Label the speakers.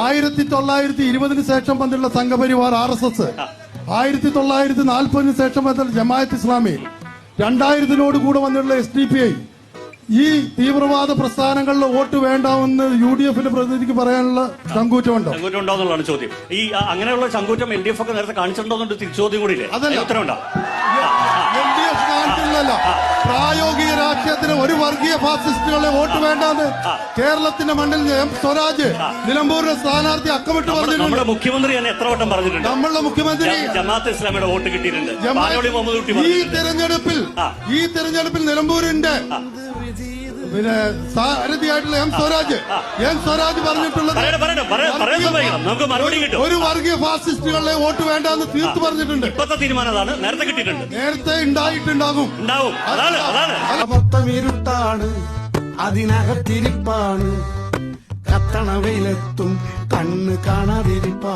Speaker 1: ആയിരത്തി തൊള്ളായിരത്തി ഇരുപതിന് ശേഷം വന്നിട്ടുള്ള സംഘപരിവാർ ആർ എസ് എസ് ആയിരത്തി തൊള്ളായിരത്തി നാൽപ്പതിന് ശേഷം വന്നിട്ടുള്ള ജമാഅത്ത് ഇസ്ലാമി രണ്ടായിരത്തിനോട് കൂടെ വന്നിട്ടുള്ള എസ് ഡി പി ഐ. ഈ തീവ്രവാദ പ്രസ്ഥാനങ്ങളിൽ വോട്ട് വേണ്ടാമെന്ന് യു ഡി എഫിന്റെ പ്രതിനിധിക്ക് പറയാനുള്ള ചങ്കൂറ്റമുണ്ടോ?
Speaker 2: ചങ്കൂറ്റം ഉണ്ടോ എന്നുള്ളതാണ് ചോദ്യം. ഈ അങ്ങനെയുള്ള ചങ്കൂറ്റം എൽ ഡി എഫ് ഒക്കെ നേരത്തെ കാണിച്ചിട്ടുണ്ടോ എന്നൊരു ചോദ്യം കൂടി ഇല്ലേ
Speaker 1: അതല്ല.
Speaker 2: ഉത്തരവുണ്ടോ
Speaker 1: എൽ ഡി എഫ് കാണിച്ചില്ലല്ലോ പ്രായോഗിക രാഷ്ട്രീയത്തിന് ഒരു വർഗീയ ഫാസിസ്റ്റുകളെ വോട്ട് വേണ്ടാന്ന് കേരളത്തിന്റെ മണ്ണിൽ എം സ്വരാജ് നിലമ്പൂരിലെ സ്ഥാനാർത്ഥി അക്കമിട്ട് പറഞ്ഞിട്ടുണ്ട്.
Speaker 2: മുഖ്യമന്ത്രി തന്നെ എത്ര വട്ടം പറഞ്ഞിട്ടുണ്ട്?
Speaker 1: നമ്മളുടെ മുഖ്യമന്ത്രി
Speaker 2: ജമാഅത്ത് ഇസ്ലാമിയുടെ വോട്ട് കിട്ടിയിട്ടുണ്ട്.
Speaker 1: ഈ തെരഞ്ഞെടുപ്പിൽ ഈ തെരഞ്ഞെടുപ്പിൽ നിലമ്പൂരിന്റെ പിന്നെ സാരഥിയായിട്ടുള്ള എം സ്വരാജ്. എം സ്വരാജ് പറഞ്ഞിട്ടുള്ളത് ഒരു വർഗീയ ഫാസിസ്റ്റുകളെ വോട്ട് വേണ്ടെന്ന് തീർത്തു പറഞ്ഞിട്ടുണ്ട്.
Speaker 2: ഇപ്പത്തെ തീരുമാനം അതാണ് നേരത്തെ കിട്ടിയിട്ടുണ്ട്.
Speaker 1: നേരത്തെ ഉണ്ടായിട്ടുണ്ടാകും.
Speaker 2: ഉണ്ടാവും.
Speaker 3: മൊത്തം ഇരുട്ടാണ്. അതിനകത്തിരിപ്പാണ്. കത്തണവയിലെത്തും കണ്ണ് കാണാതിരിപ്പാണ്.